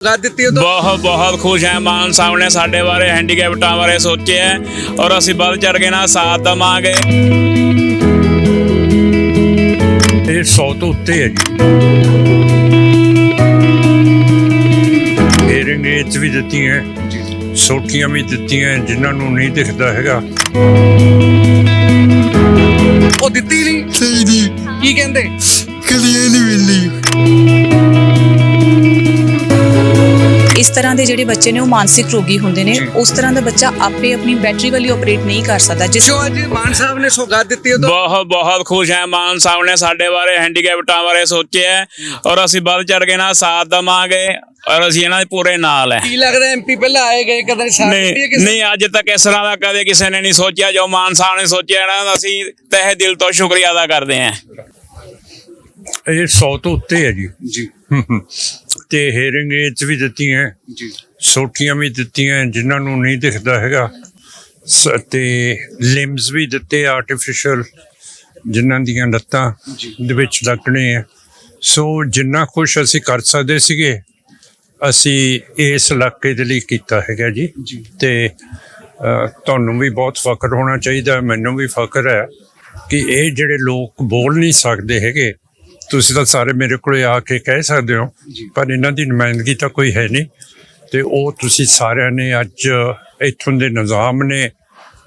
ਕਰ ਦਿੱਤੀ ਉਹ ਬਹੁਤ ਬਹੁਤ ਖੁਸ਼ ਹੈ ਮਾਨ ਸਾਹਿਬ ਨੇ ਸਾਡੇ ਬਾਰੇ ਹੈਂਡੀਕੈਪਟਾਂ ਬਾਰੇ ਸੋਚਿਆ ਔਰ ਅਸੀਂ ਵੱਧ ਚੜ ਕੇ ਨਾਲ ਸਾਥ ਦਵਾਂਗੇ। ਇਹ 100 ਤੋਂ ਉੱਤੇ ਹੈ ਜੀ। ਹੀਅਰਿੰਗ ਏਡਸ ਵੀ ਦਿੱਤੀਆਂ ਸੋਟੀਆਂ ਵੀ ਦਿੱਤੀਆਂ ਜਿਨ੍ਹਾਂ ਨੂੰ ਨਹੀਂ ਦਿਖਦਾ ਹੈਗਾ। ਉਹ ਦਿੱਤੀ ਨਹੀਂ? ਸਹੀ ਦੀ ਕੀ ਕਹਿੰਦੇ? ਕਦੀ ਨਹੀਂ ਮਿਲਦੀ ਇਸ ਤਰ੍ਹਾਂ ਦੇ ਜਿਹੜੇ ਬੱਚੇ ਨੇ ਉਹ ਮਾਨਸਿਕ ਰੋਗੀ ਹੁੰਦੇ ਨੇ ਉਸ ਤਰ੍ਹਾਂ ਦਾ ਬੱਚਾ ਆਪੇ ਆਪਣੀ ਬੈਟਰੀ ਵਾਲੀ ਆਪਰੇਟ ਨਹੀਂ ਕਰ ਸਕਦਾ ਜਿਸ ਜੋ ਅੱਜ ਮਾਨ ਸਾਹਿਬ ਨੇ ਸੌਗਾਤ ਦਿੱਤੀ ਉਹ ਬਹੁਤ ਬਹੁਤ ਖੁਸ਼ ਹੈ ਮਾਨ ਸਾਹਿਬ ਨੇ ਸਾਡੇ ਬਾਰੇ ਹੈਂਡੀਕੈਪਟਾਂ ਬਾਰੇ ਸੋਚਿਆ ਔਰ ਅਸੀਂ ਵੱਧ ਚੜ ਕੇ ਨਾਲ ਸਾਥ ਦਵਾਂਗੇ ਔਰ ਅਸੀਂ ਇਹਨਾਂ ਦੇ ਪੂਰੇ ਨਾਲ ਹੈ। ਕੀ ਲੱਗਦਾ ਐਮਪੀ ਪਹਿਲਾਂ ਆਏ ਗਏ ਕਦੇ ਸਾਥ ਦਿੱਤੀ ਕਿਸੇ ਨਹੀਂ ਅੱਜ ਤੱਕ ਇਸ ਤਰ੍ਹਾਂ ਦਾ ਕਦੇ ਕਿਸੇ ਨੇ ਨਹੀਂ ਸੋਚਿਆ ਜੋ ਮਾਨ ਸਾਹਿਬ ਨੇ ਸੋਚਿਆ ਨਾ ਅਸੀਂ ਤਹਿ ਦਿਲ ਤੋਂ ਸ਼ੁਕਰੀਆ ਅਦਾ ਕਰਦੇ ਹਾਂ। ਇਹ 100 ਤੋਂ ਉੱਤੇ ਹੈ ਜੀ। ਜੀ। ਤੇ ਹੀਅਰਿੰਗ ਏਡਸ ਵੀ ਦਿੱਤੀਆਂ ਜੀ। ਸੋਟੀਆਂ ਵੀ ਦਿੱਤੀਆਂ ਜਿਨ੍ਹਾਂ ਨੂੰ ਨਹੀਂ ਦਿਖਦਾ ਹੈਗਾ। ਤੇ ਲਿੰਬਸ ਵੀ ਦਿੱਤੇ ਆਰਟੀਫੀਸ਼ੀਅਲ ਜਿਨ੍ਹਾਂ ਦੀਆਂ ਲੱਤਾਂ ਦੇ ਵਿੱਚ ਲੱਗਣੇ ਆ। ਸੋ ਜਿੰਨਾ ਕੁਛ ਅਸੀਂ ਕਰ ਸਕਦੇ ਸੀਗੇ ਅਸੀਂ ਇਸ ਇਲਾਕੇ ਦੇ ਲਈ ਕੀਤਾ ਹੈਗਾ ਜੀ। ਤੇ ਤੁਹਾਨੂੰ ਵੀ ਬਹੁਤ ਫਖਰ ਹੋਣਾ ਚਾਹੀਦਾ ਮੈਨੂੰ ਵੀ ਫਖਰ ਹੈ ਕਿ ਇਹ ਜਿਹੜੇ ਲੋਕ ਬੋਲ ਨਹੀਂ ਸਕਦੇ ਹੈਗੇ ਤੁਸੀਂ ਤਾਂ ਸਾਰੇ ਮੇਰੇ ਕੋਲੇ ਆ ਕੇ ਕਹਿ ਸਕਦੇ ਹੋ ਪਰ ਇਹਨਾਂ ਦੀ ਨੁਮਾਇੰਦਗੀ ਤਾਂ ਕੋਈ ਹੈ ਨਹੀਂ। ਤੇ ਉਹ ਤੁਸੀਂ ਸਾਰਿਆਂ ਨੇ ਅੱਜ ਇੱਥੋਂ ਦੇ ਨਿਜ਼ਾਮ ਨੇ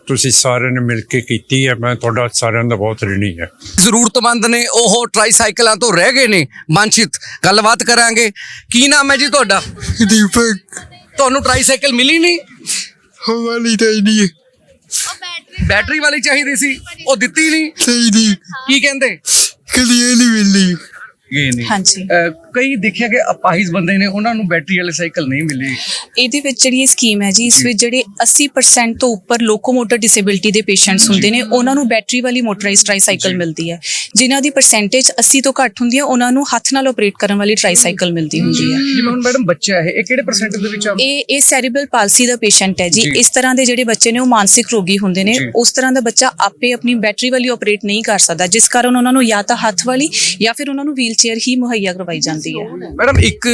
ਤੁਸੀਂ ਸਾਰਿਆਂ ਨੇ ਮਿਲ ਕੇ ਕੀਤੀ ਹੈ। ਮੈਂ ਤੁਹਾਡਾ ਸਾਰਿਆਂ ਦਾ ਬਹੁਤ ਰਿਣੀ ਹੈ। ਜ਼ਰੂਰਤਮੰਦ ਨੇ ਉਹ ਟ੍ਰਾਈਸਾਈਕਲਾਂ ਤੋਂ ਰਹਿ ਗਏ ਨੇ। ਵਾਂਛਿਤ ਗੱਲਬਾਤ ਕਰਾਂਗੇ। ਕੀ ਨਾਮ ਹੈ ਜੀ ਤੁਹਾਡਾ? ਦੀਪਕ। ਤੁਹਾਨੂੰ ਟ੍ਰਾਈਸਾਈਕਲ ਮਿਲੀ ਨਹੀਂ? ਹਵਾਲੀ ਤਾਂ ਨਹੀਂ। ਬੈਟਰੀ ਵਾਲੀ ਚਾਹੀਦੀ ਸੀ। ਉਹ ਦਿੱਤੀ ਨਹੀਂ? ਸਹੀ ਦੀ ਕੀ ਕਹਿੰਦੇ? ਕਦੀ ਇਹ ਨਹੀਂ ਨਹੀਂ। ਹਾਂਜੀ। ਕਈ ਦੇਖਿਆ ਕਿ ਅਪਾਹਿਜ ਬੰਦੇ ਨੇ ਉਹਨਾਂ ਨੂੰ ਬੈਟਰੀ ਵਾਲੇ ਸਾਈਕਲ ਨਹੀਂ ਮਿਲੇ। ਇਹਦੇ ਵਿੱਚ ਜਿਹੜੀ ਇਹ ਸਕੀਮ ਹੈ ਜੀ ਇਸ ਵਿੱਚ ਜਿਹੜੇ 80% ਤੋਂ ਉੱਪਰ ਲੋਕੋਮੋਟਰ ਡਿਸੇਬਿਲਟੀ ਦੇ ਪੇਸ਼ੈਂਟਸ ਹੁੰਦੇ ਨੇ ਉਹਨਾਂ ਨੂੰ ਬੈਟਰੀ ਵਾਲੀ ਮੋਟਰਾਈਜ਼ਡ ਟ੍ਰਾਈਸਾਈਕਲ ਮਿਲਦੀ ਹੈ। ਜਿਨ੍ਹਾਂ ਦੀ ਪਰਸੈਂਟੇਜ 80 ਤੋਂ ਘੱਟ ਹੁੰਦੀ ਹੈ ਉਹਨਾਂ ਨੂੰ ਹੱਥ ਨਾਲ ਆਪਰੇਟ ਕਰਨ ਵਾਲੀ ਟ੍ਰਾਈਸਾਈਕਲ ਮਿਲਦੀ ਹੁੰਦੀ ਹੈ। ਜਿਵੇਂ ਹੁਣ ਮੈਡਮ ਬੱਚਾ ਹੈ ਇਹ ਕਿਹੜੇ ਪਰਸੈਂਟ ਦੇ ਵਿੱਚ ਆਉਂਦਾ ਇਹ ਇਹ ਸੈਰੀਬਲ ਪਾਲਸੀ ਦਾ ਪੇਸ਼ੈਂਟ ਹੈ ਜੀ। ਇਸ ਤਰ੍ਹਾਂ ਦੇ ਜਿਹੜੇ ਬੱਚੇ ਨੇ ਉਹ ਮਾਨਸਿਕ ਰੋਗੀ ਹੁੰਦੇ ਨੇ। ਉਸ ਤਰ੍ਹਾਂ ਦਾ ਬੱਚਾ ਆਪੇ ਆਪਣੀ ਬੈਟਰੀ ਵਾਲੀ ਆਪਰੇਟ ਨਹੀਂ ਕਰ ਸਕਦਾ ਜਿਸ ਕਾਰਨ ਉਹਨਾਂ ਨੂੰ ਜਾਂ ਤਾਂ ਹੱਥ ਵਾਲੀ ਜਾਂ ਫਿਰ ਉਹਨਾਂ ਨੂੰ ਵੀਲਚੇਅਰ ਹੀ ਮੁਹੱਈਆ ਕਰਵਾਈ ਜਾਂਦੀ ਹੈ। ਮੈਡਮ ਇੱਕ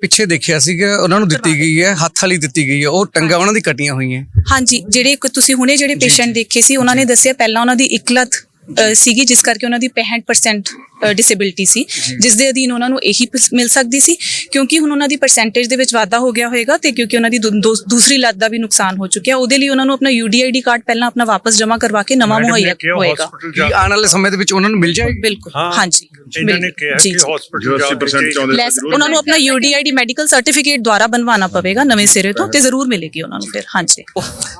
ਪਿੱਛੇ ਦੇਖਿਆ ਸੀਗਾ ਉਹਨਾਂ ਨੂੰ ਦਿੱਤੀ ਗਈ ਹੈ ਹੱਥ ਵਾਲੀ ਦਿੱਤੀ ਗਈ ਹੈ ਉਹ ਟੰਗਾ ਉਹਨਾਂ ਦੀ ਕੱਟੀਆਂ ਹੋਈਆਂ। ਹਾਂਜੀ ਜਿਹੜੇ ਤੁਸੀਂ ਹੁਣੇ ਜਿਹੜੇ ਪੇਸ਼ੈਂਟ ਦੇਖੇ ਸੀ ਉਹਨਾਂ ਨੇ ਦੱਸਿਆ ਪਹਿਲਾਂ ਉਹਨਾਂ ਦੀ ਇੱਕ ਲੱਤ ਅ, ਸੀਗੀ ਜਿਸ ਕਰਕੇ ਉਹਨਾਂ ਦੀ 65% ਡਿਸੇਬਿਲਟੀ ਸੀ। ਜਿਸ ਦੇ ਅਧੀਨ ਉਹਨਾਂ ਨੂੰ ਇਹੀ ਮਿਲ ਸਕਦੀ ਸੀ ਕਿਉਂਕਿ ਹੁਣ ਉਹਨਾਂ ਦੀ ਪਰਸੈਂਟੇਜ ਦੇ ਵਿੱਚ ਵਾਧਾ ਹੋ ਗਿਆ ਹੋਏਗਾ ਤੇ ਕਿਉਂਕਿ ਉਹਨਾਂ ਦੀ ਦੂਸਰੀ ਲੱਤ ਦਾ ਵੀ ਨੁਕਸਾਨ ਹੋ ਚੁੱਕਿਆ। ਉਹਦੇ ਲਈ ਉਹਨਾਂ ਨੂੰ ਆਪਣਾ ਯੂਡੀਆਈਡੀ ਕਾਰਡ ਪਹਿਲਾਂ ਆਪਣਾ ਵਾਪਸ ਜਮ੍ਹਾਂ ਕਰਵਾ ਕੇ ਨਵਾਂ ਮੁਹੱਈਆ ਹੋਏਗਾ। ਆਉਣ ਵਾਲੇ ਸਮੇਂ ਦੇ ਵਿੱਚ ਉਹਨਾਂ ਨੂੰ ਮਿਲ ਜਾਏਗੀ? ਬਿਲਕੁਲ। ਹਾਂਜੀ। ਇਹਨਾਂ ਨੇ ਕਿਹਾ ਜੀ ਕਿ ਜੀ। ਹਸਪੀਟਲ ਜਾ ਕੇ ਚਾਹੁੰਦੇ ਲੈਸ ਉਹਨਾਂ ਨੂੰ ਆਪਣਾ ਯੂਡੀਆਈਡੀ ਮੈਡੀਕਲ ਸਰਟੀਫਿਕੇਟ ਦੁਆਰਾ ਬਣਵਾਉਣਾ ਪਵੇਗਾ ਨਵੇਂ ਸਿਰੇ ਤੋਂ ਤੇ ਜ਼ਰੂਰ ਮਿਲੇਗੀ ਉਹਨਾਂ ਨੂੰ ਫਿਰ। ਹਾਂਜੀ।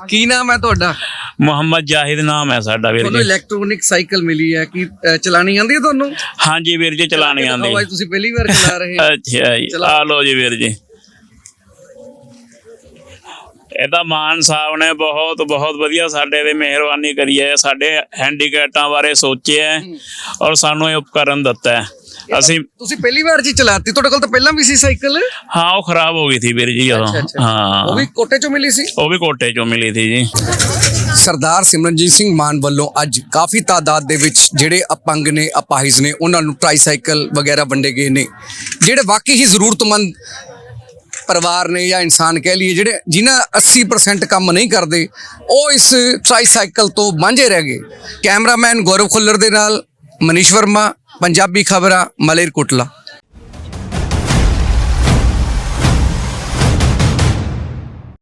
ਕੀ ਨਾਮ ਹੈ ਤੁਹਾਡਾ? ਮੁਹੰਮਦ ਜਾਹਿਦ ਨਾਮ ਹੈ ਸਾਡਾ ਵੀਰ ਜੀ। ਇਲੈਕਟ੍ਰੋਨਿਕ ਸਾਈਕਲ ਮਿਲੀ ਹੈ ਕੀ ਚਲਾਣੀ ਆਉਂਦੀ ਹੈ ਤੁਹਾਨੂੰ? ਹਾਂਜੀ ਵੀਰ ਜੀ ਚਲਾਣੀ ਦਿਖਾਓ, ਅੱਜ ਤੁਸੀਂ ਪਹਿਲੀ ਵਾਰ ਚਲਾ ਰਹੇ ਹੋ। ਅੱਛਾ ਜੀ। ਆ ਲਓ ਜੀ ਵੀਰ ਜੀ। ਇਹਦਾ ਮਾਨ ਸਾਹਿਬ ਨੇ ਬਹੁਤ ਬਹੁਤ ਵਧੀਆ ਸਾਡੇ ਤੇ ਮਿਹਰਬਾਨੀ ਕਰੀ ਹੈ। ਸਾਡੇ ਹੈਂਡੀਕੈਪਟਾਂ ਬਾਰੇ ਸੋਚਿਆ ਹੈ ਔਰ ਸਾਨੂੰ ਇਹ ਉਪਕਰਨ ਦਿੱਤਾ ਹੈ। ਅਸੀਂ ਤੁਸੀਂ ਪਹਿਲੀ ਵਾਰ ਜੀ ਚਲਾਤੀ? ਤੁਹਾਡੇ ਕੋਲ ਤਾਂ ਪਹਿਲਾਂ ਵੀ ਸੀ ਸਾਈਕਲ? ਹਾਂ ਉਹ ਖਰਾਬ ਹੋ ਗਈ ਸੀ ਵੀਰ ਜੀ ਜਦੋਂ। ਹਾਂ। ਉਹ ਵੀ ਕੋਟੇ ਚੋਂ ਮਿਲੀ ਸੀ? ਉਹ ਵੀ ਕੋਟੇ ਚੋਂ ਮਿਲੀ ਸੀ ਜੀ। ਸਰਦਾਰ ਸਿਮਰਨਜੀਤ ਸਿੰਘ ਮਾਨ ਵੱਲੋਂ ਅੱਜ ਕਾਫੀ ਤਾਦਾਦ ਦੇ ਵਿੱਚ ਜਿਹੜੇ ਅਪੰਗ ਨੇ, ਅਪਾਹਿਜ ਨੇ, ਉਹਨਾਂ ਨੂੰ ਟ੍ਰਾਈਸਾਈਕਲ ਵਗੈਰਾ ਵੰਡੇ ਗਏ ਨੇ। ਜਿਹੜੇ ਵਾਕਈ ਹੀ ਜ਼ਰੂਰਤਮੰਦ ਪਰਿਵਾਰ ਨੇ ਜਾਂ ਇਨਸਾਨ ਕਹਿ ਲਈਏ, ਜਿਹੜੇ ਜਿਨ੍ਹਾਂ 80% ਕੰਮ ਨਹੀਂ ਕਰਦੇ, ਉਹ ਇਸ ਟ੍ਰਾਈਸਾਈਕਲ ਤੋਂ ਵਾਂਝੇ ਰਹਿ ਗਏ। ਕੈਮਰਾਮੈਨ ਗੌਰਵ ਖੁੱਲਰ ਦੇ ਨਾਲ ਮਨੀਸ਼ ਵਰਮਾ, ਪੰਜਾਬੀ ਖਬਰਾਂ, ਮਲੇਰਕੋਟਲਾ।